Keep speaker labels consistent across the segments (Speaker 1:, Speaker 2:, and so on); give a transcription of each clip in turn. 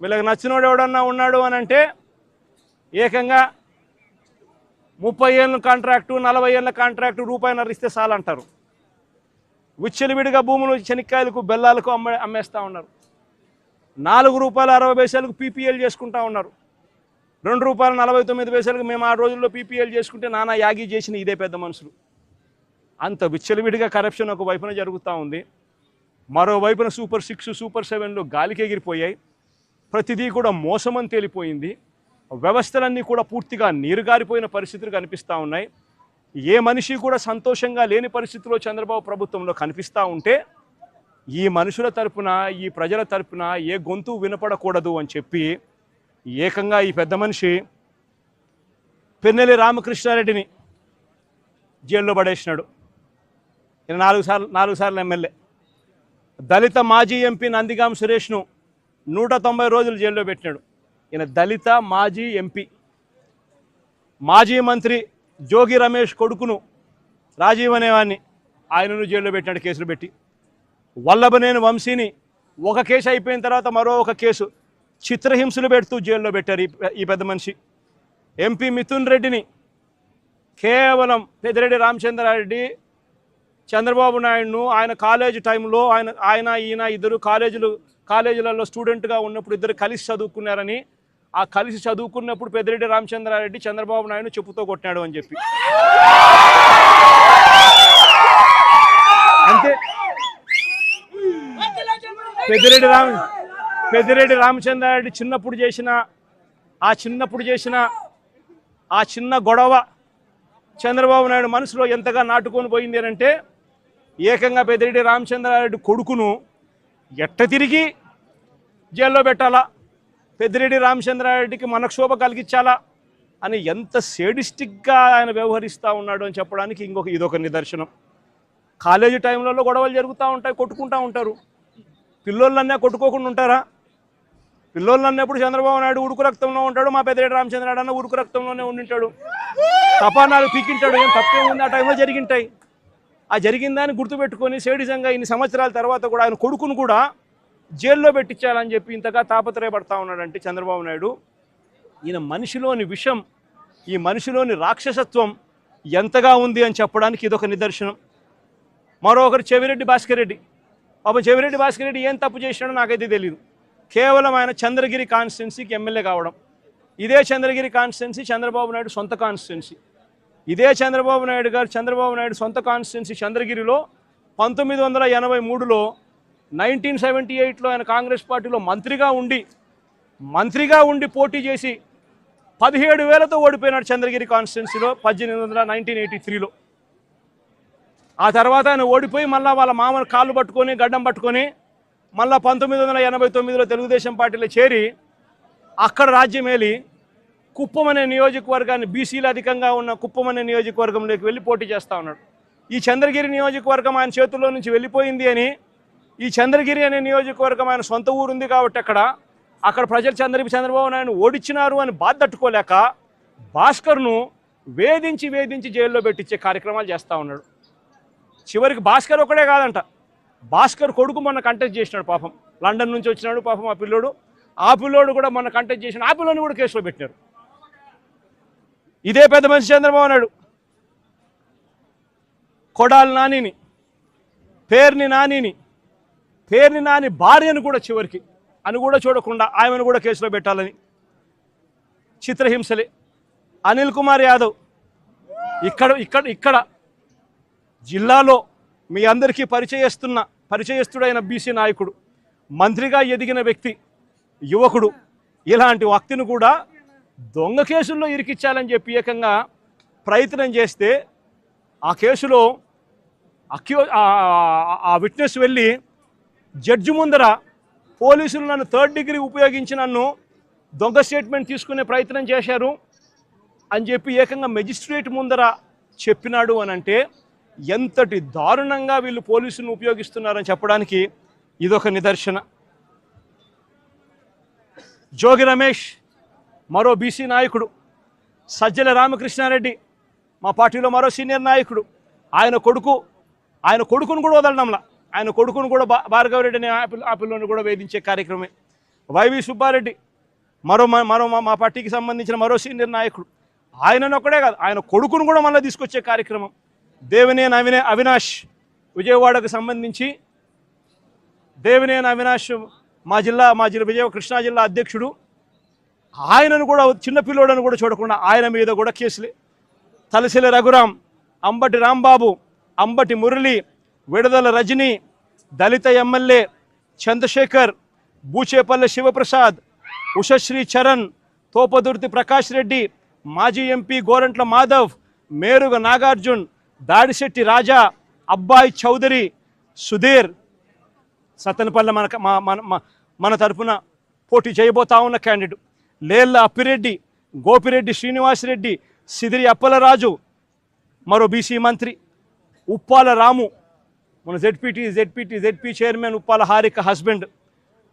Speaker 1: వీళ్ళకి నచ్చినోడు ఎవడన్నా ఉన్నాడు అని అంటే ఏకంగా ముప్పై ఏళ్ళ కాంట్రాక్టు నలభై ఏళ్ళ కాంట్రాక్టు రూపాయినర ఇస్తే చాలంటారు. విచ్చలివిడిగా భూములు శనక్కాయలకు బెల్లాలకు అమ్మే అమ్మేస్తూ ఉన్నారు. నాలుగు రూపాయల అరవై పైసలకు పీపీఎల్ చేసుకుంటా ఉన్నారు. రెండు రూపాయల నలభై తొమ్మిది పైసలకు మేము ఆ రోజుల్లో పీపీఎల్ చేసుకుంటే నానా యాగి చేసిన ఇదే పెద్ద మనుషులు. అంత విచ్చలవిడిగా కరప్షన్ ఒక వైపున జరుగుతూ ఉంది. మరోవైపున సూపర్ సిక్స్ సూపర్ సెవెన్లు గాలికి ఎగిరిపోయాయి. ప్రతిదీ కూడా మోసమని తేలిపోయింది. వ్యవస్థలన్నీ కూడా పూర్తిగా నీరుగారిపోయిన పరిస్థితులు కనిపిస్తూ ఉన్నాయి. ఏ మనిషి కూడా సంతోషంగా లేని పరిస్థితిలో చంద్రబాబు ప్రభుత్వంలో కనిపిస్తూ ఉంటే ఈ మనుషుల తరపున ఈ ప్రజల తరపున ఏ గొంతు వినపడకూడదు అని చెప్పి ఏకంగా ఈ పెద్ద మనిషి పెన్నెల్లి రామకృష్ణారెడ్డిని జైల్లో పడేసినాడు. నాలుగు సార్లు నాలుగు సార్లు ఎమ్మెల్యే. దళిత మాజీ ఎంపీ నందిగాం సురేష్ను నూట తొంభై రోజులు జైల్లో పెట్టినాడు. ఈయన దళిత మాజీ ఎంపీ. మాజీ మంత్రి జోగి రమేష్ కొడుకును రాజీవ్ అనేవాడిని ఆయనను జైల్లో పెట్టినాడు కేసులు పెట్టి. వల్లభనేని వంశీని ఒక కేసు అయిపోయిన తర్వాత మరో ఒక కేసు చిత్రహింసలు పెడుతూ జైల్లో పెట్టారు ఈ ఈ పెద్ద మనిషి. ఎంపీ మిథున్ రెడ్డిని కేవలం పెద్దిరెడ్డి రామచంద్రారెడ్డి చంద్రబాబు నాయుడును ఆయన కాలేజ్ టైంలో ఆయన ఆయన ఈయన ఇద్దరు కాలేజీలు కాలేజీలలో స్టూడెంట్గా ఉన్నప్పుడు ఇద్దరు కలిసి చదువుకున్నారని ఆ కలిసి చదువుకున్నప్పుడు పెద్దిరెడ్డి రామచంద్రారెడ్డి చంద్రబాబు నాయుడు చెప్పుతో కొట్టినాడు అని చెప్పి. అంతే. పెద్దిరెడ్డి రామ పెద్దిరెడ్డి రామచంద్రారెడ్డి చిన్నప్పుడు చేసిన ఆ చిన్నప్పుడు చేసిన ఆ చిన్న గొడవ చంద్రబాబు నాయుడు మనసులో ఎంతగా నాటుకొని పోయింది అంటే ఏకంగా పెద్దిరెడ్డి రామచంద్రారెడ్డి కొడుకును ఎట్ట తిరిగి జైల్లో పెట్టాలా? పెద్దిరెడ్డి రామచంద్రారెడ్డికి మనక్షోభ కలిగించాలా? అని ఎంత సేడిస్టిక్గా ఆయన వ్యవహరిస్తూ ఉన్నాడు అని చెప్పడానికి ఇంకొక ఇదొక నిదర్శనం. కాలేజీ టైంలలో గొడవలు జరుగుతూ ఉంటాయి కొట్టుకుంటూ ఉంటారు. పిల్లోళ్ళన్నా కొట్టుకోకుండా ఉంటారా? పిల్లోళ్ళు అన్నప్పుడు చంద్రబాబు నాయుడు ఉడుకు రక్తంలో ఉంటాడు మా పెద్దరెడ్డి రామచంద్రనాయుడు అన్న ఉడుకు రక్తంలోనే ఉండింటాడు. తపానాలు పీకింటాడు ఏం తప్పే ఉంది ఆ టైంలో జరిగింటాయి. ఆ జరిగిందని గుర్తుపెట్టుకొని సేడిజంగా ఇన్ని సంవత్సరాల తర్వాత కూడా ఆయన కొడుకును కూడా జైల్లో పెట్టించాలని చెప్పి ఇంతగా తాపత్రయపడతా ఉన్నాడంటే చంద్రబాబు నాయుడు. ఈయన మనిషిలోని విషం ఈ మనిషిలోని రాక్షసత్వం ఎంతగా ఉంది అని చెప్పడానికి ఇదొక నిదర్శనం. మరొకరు చెవిరెడ్డి భాస్కర్ రెడ్డి. పాపం చెవిరెడ్డి భాస్కర్ రెడ్డి ఏం తప్పు చేసినాడో నాకైతే తెలియదు కేవలం ఆయన చంద్రగిరి కాన్స్టిట్యున్సీకి ఎమ్మెల్యే కావడం. ఇదే చంద్రగిరి కాన్స్టిట్యున్సీ చంద్రబాబు నాయుడు సొంత కాన్స్టిట్యున్సీ. ఇదే చంద్రబాబు నాయుడు గారు చంద్రబాబు నాయుడు సొంత కాన్స్టిట్యున్సీ చంద్రగిరిలో పంతొమ్మిది వందల ఎనభై మూడులో నైన్టీన్ సెవెంటీ ఎయిట్లో ఆయన కాంగ్రెస్ పార్టీలో మంత్రిగా ఉండి మంత్రిగా ఉండి పోటీ చేసి పదిహేడు వేలతో ఓడిపోయినాడు చంద్రగిరి కాన్స్టిట్యున్సీలో పద్దెనిమిది వందల నైన్టీన్ ఎయిటీ త్రీలో. ఆ తర్వాత ఆయన ఓడిపోయి మళ్ళీ వాళ్ళ మామను కాళ్ళు పట్టుకొని గడ్డం పట్టుకొని మళ్ళీ పంతొమ్మిది వందల ఎనభై తొమ్మిదిలో తెలుగుదేశం పార్టీలో చేరి అక్కడ రాజ్యమేలి కుప్పం అనే నియోజకవర్గాన్ని బీసీలు అధికంగా ఉన్న కుప్పం అనే నియోజకవర్గంలోకి వెళ్ళి పోటీ చేస్తూ ఉన్నాడు. ఈ చంద్రగిరి నియోజకవర్గం ఆయన చేతుల్లో నుంచి వెళ్ళిపోయింది అని ఈ చంద్రగిరి అనే నియోజకవర్గం ఆయన సొంత ఊరు ఉంది కాబట్టి అక్కడ అక్కడ ప్రజలు చంద్ర చంద్రబాబు నాయుడు ఓడించినారు అని బాధ తట్టుకోలేక భాస్కర్ను వేధించి వేధించి జైల్లో పెట్టించే కార్యక్రమాలు చేస్తూ ఉన్నాడు. చివరికి భాస్కర్ ఒకడే కాదంట. భాస్కర్ కొడుకు మొన్న కంటెస్ట్ చేసినాడు పాపం. లండన్ నుంచి వచ్చినాడు పాపం ఆ పిల్లోడు. ఆ పిల్లోడు కూడా మొన్న కంటెస్ట్ చేసిన ఆ పిల్లోని కూడా కేసులో పెట్టినారు. ఇదే పెద్ద మనిషి చంద్రబాబు నాయుడు. కొడాలి నానిని పేర్ని నానిని పేర్ని నాని భార్యను కూడా చివరికి అని కూడా చూడకుండా ఆమెను కూడా కేసులో పెట్టాలని చిత్రహింసలే. అనిల్ కుమార్ యాదవ్ ఇక్కడ ఇక్కడ ఇక్కడ జిల్లాలో మీ అందరికీ పరిచయస్తున్న పరిచయస్తుడైన బీసీ నాయకుడు మంత్రిగా ఎదిగిన వ్యక్తి యువకుడు ఇలాంటి వ్యక్తిని కూడా దొంగ కేసుల్లో ఇరికిచ్చాలని చెప్పి ఏకంగా ప్రయత్నం చేస్తే ఆ కేసులో అక్యూ ఆ- ఆ విట్నెస్ వెళ్ళి జడ్జి ముందర పోలీసులు నన్ను థర్డ్ డిగ్రీ ఉపయోగించి నన్ను దొంగ స్టేట్మెంట్ తీసుకునే ప్రయత్నం చేశారు అని చెప్పి ఏకంగా మెజిస్ట్రేట్ ముందర చెప్పినాడు అని అంటే ఎంతటి దారుణంగా వీళ్ళు పోలీసులను ఉపయోగిస్తున్నారని చెప్పడానికి ఇదొక నిదర్శన. జోగి రమేష్ మరో బీసీ నాయకుడు. సజ్జల రామకృష్ణారెడ్డి మా పార్టీలో మరో సీనియర్ నాయకుడు. ఆయన కొడుకు ఆయన కొడుకును కూడా వదలడంలా. ఆయన కొడుకును కూడా భా భార్గవరెడ్డి అనే ఆ పిల్ల- ఆ పిల్లని కూడా వేధించే కార్యక్రమే వైవి సుబ్బారెడ్డి మరో మ- మరో మా- మా పార్టీకి సంబంధించిన మరో సీనియర్ నాయకుడు. ఆయనను ఒక్కడే కాదు ఆయన కొడుకును కూడా మళ్ళీ తీసుకొచ్చే కార్యక్రమం. దేవినేని అవినే అవినాష్ విజయవాడకు సంబంధించి దేవినేని అవినాష్ మా జిల్లా మా జిల్లా విజయ కృష్ణా జిల్లా అధ్యక్షుడు. ఆయనను కూడా చిన్నపిల్లోడని కూడా చూడకుండా ఆయన మీద కూడా కేసులే. తలసిల రఘురాం అంబటి రాంబాబు అంబటి మురళి విడుదల రజని దళిత ఎమ్మెల్యే చంద్రశేఖర్ బూచేపల్లె శివప్రసాద్ ఉషశ్రీ చరణ్ తోపదుర్తి ప్రకాష్ రెడ్డి మాజీ ఎంపీ గోరంట్ల మాధవ్ మేరుగ నాగార్జున్ దాడిశెట్టి రాజా అబ్బాయి చౌదరి సుధీర్. సత్తనపల్లె మన మన మన- తరపున పోటీ చేయబోతా ఉన్న క్యాండిడేట్ లేళ్ళ అప్పిరెడ్డి గోపిరెడ్డి శ్రీనివాసరెడ్డి సిదిరి అప్పలరాజు మరో బీసీ మంత్రి ఉప్పాల రాము. మన ZPT ZPT ZP chairman Uppala Harika husband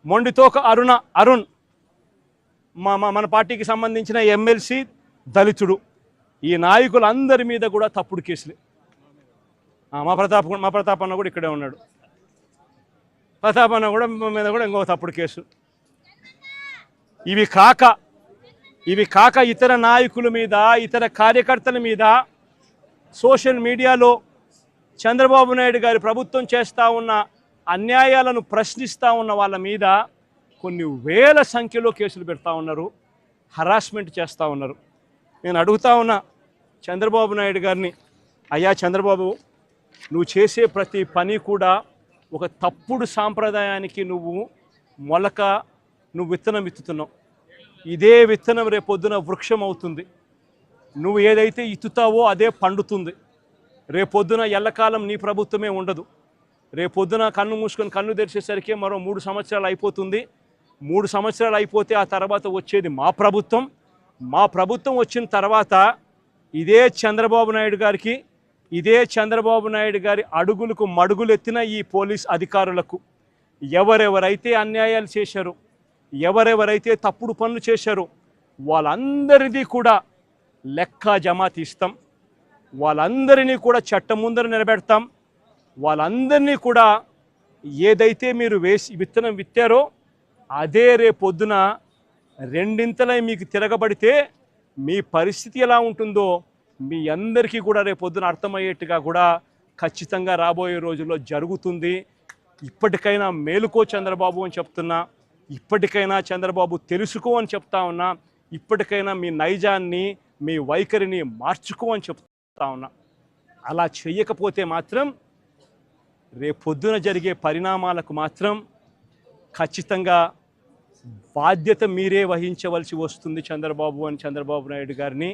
Speaker 1: Monditoka Aruna Arun మా మన పార్టీకి సంబంధించిన ఎమ్మెల్సీ దళితుడు. ఈ నాయకులందరి మీద కూడా తప్పుడు కేసులే. మా ప్రతాప్ మా ప్రతాప్ అన్న కూడా ఇక్కడే ఉన్నాడు. ప్రతాప్ అన్న కూడా మీద కూడా ఇంకో తప్పుడు కేసు. ఇవి కాక ఇవి కాక ఇతర నాయకుల మీద ఇతర కార్యకర్తల మీద సోషల్ మీడియాలో చంద్రబాబు నాయుడు గారి ప్రభుత్వం చేస్తూ ఉన్న అన్యాయాలను ప్రశ్నిస్తూ ఉన్న వాళ్ళ మీద కొన్ని వేల సంఖ్యలో కేసులు పెడతా ఉన్నారు హరాస్మెంట్ చేస్తూ ఉన్నారు. నేను అడుగుతా ఉన్నా చంద్రబాబు నాయుడు గారిని అయ్యా చంద్రబాబు నువ్వు చేసే ప్రతి పని కూడా ఒక తప్పుడు సాంప్రదాయానికి నువ్వు మొలక నువ్వు విత్తనం విత్తుతున్నావు. ఇదే విత్తనం రేపొద్దున వృక్షం అవుతుంది. నువ్వు ఏదైతే ఇత్తుతావో అదే పండుతుంది. రేపొద్దున ఎల్లకాలం నీ ప్రభుత్వమే ఉండదు. రేపొద్దున కన్ను మూసుకొని కన్ను తెరిచేసరికి మరో మూడు సంవత్సరాలు అయిపోతుంది. మూడు సంవత్సరాలు అయిపోతే ఆ తర్వాత వచ్చేది మా ప్రభుత్వం. మా ప్రభుత్వం వచ్చిన తర్వాత ఇదే చంద్రబాబు నాయుడు గారికి ఇదే చంద్రబాబు నాయుడు గారి అడుగులకు మడుగులెత్తిన ఈ పోలీస్ అధికారులకు ఎవరెవరైతే అన్యాయాలు చేశారో ఎవరెవరైతే తప్పుడు పనులు చేశారో వాళ్ళందరిది కూడా లెక్క జమా తీస్తాం వాళ్ళందరినీ కూడా చట్టం ముందర నిలబెడతాం. వాళ్ళందరినీ కూడా ఏదైతే మీరు వేసి విత్తనం విత్తారో అదే రేపొద్దున రెండింతలై మీకు తిరగబడితే మీ పరిస్థితి ఎలా ఉంటుందో మీ అందరికీ కూడా రేపొద్దున అర్థమయ్యేట్టుగా కూడా ఖచ్చితంగా రాబోయే రోజుల్లో జరుగుతుంది. ఇప్పటికైనా మేలుకో చంద్రబాబు అని చెప్తున్నా ఇప్పటికైనా చంద్రబాబు తెలుసుకో అని చెప్తా ఉన్నా ఇప్పటికైనా మీ నైజాన్ని మీ వైఖరిని మార్చుకో అని చెప్తా ఉన్నా. అలా చేయకపోతే మాత్రం రేపొద్దున జరిగే పరిణామాలకు మాత్రం ఖచ్చితంగా బాధ్యత మీరే వహించవలసి వస్తుంది చంద్రబాబు అని చంద్రబాబు నాయుడు గారిని.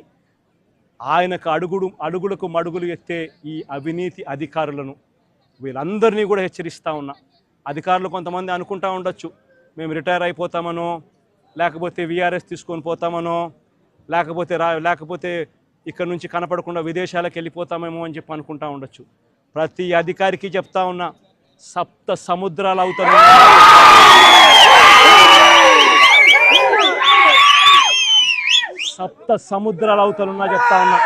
Speaker 1: ఆయనకు అడుగుడు అడుగులకు మడుగులు ఎత్తే ఈ అవినీతి అధికారులను వీళ్ళందరినీ కూడా హెచ్చరిస్తూ ఉన్నా. అధికారులు కొంతమంది అనుకుంటా ఉండొచ్చు. మేము రిటైర్ అయిపోతామనో లేకపోతే విఆర్ఎస్ తీసుకొని పోతామనో లేకపోతే రా లేకపోతే ఇక్కడ నుంచి కనపడకుండా విదేశాలకు వెళ్ళిపోతామేమో అని చెప్పి అనుకుంటా ఉండొచ్చు. ప్రతి అధికారికి చెప్తా ఉన్నా సప్త సముద్రాలు అవుతాయి. సప్త సముద్రాలు అవుతానున్నా చెప్తా ఉన్నా.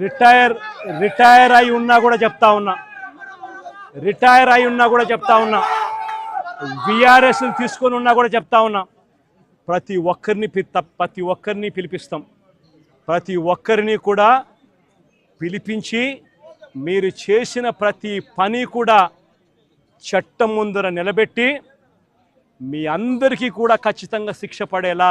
Speaker 1: రిటైర్ రిటైర్ అయి ఉన్నా కూడా చెప్తా ఉన్నా. రిటైర్ అయి ఉన్నా కూడా చెప్తా ఉన్నా. విఆర్ఎస్ తీసుకొని ఉన్నా కూడా చెప్తా ఉన్నా. ప్రతి ఒక్కరిని ప్రతి ఒక్కరిని పిలిపిస్తాం. ప్రతి ఒక్కరిని కూడా పిలిపించి మీరు చేసిన ప్రతి పని కూడా చట్టం ముందర నిలబెట్టి మీ అందరికీ కూడా ఖచ్చితంగా శిక్ష పడేలా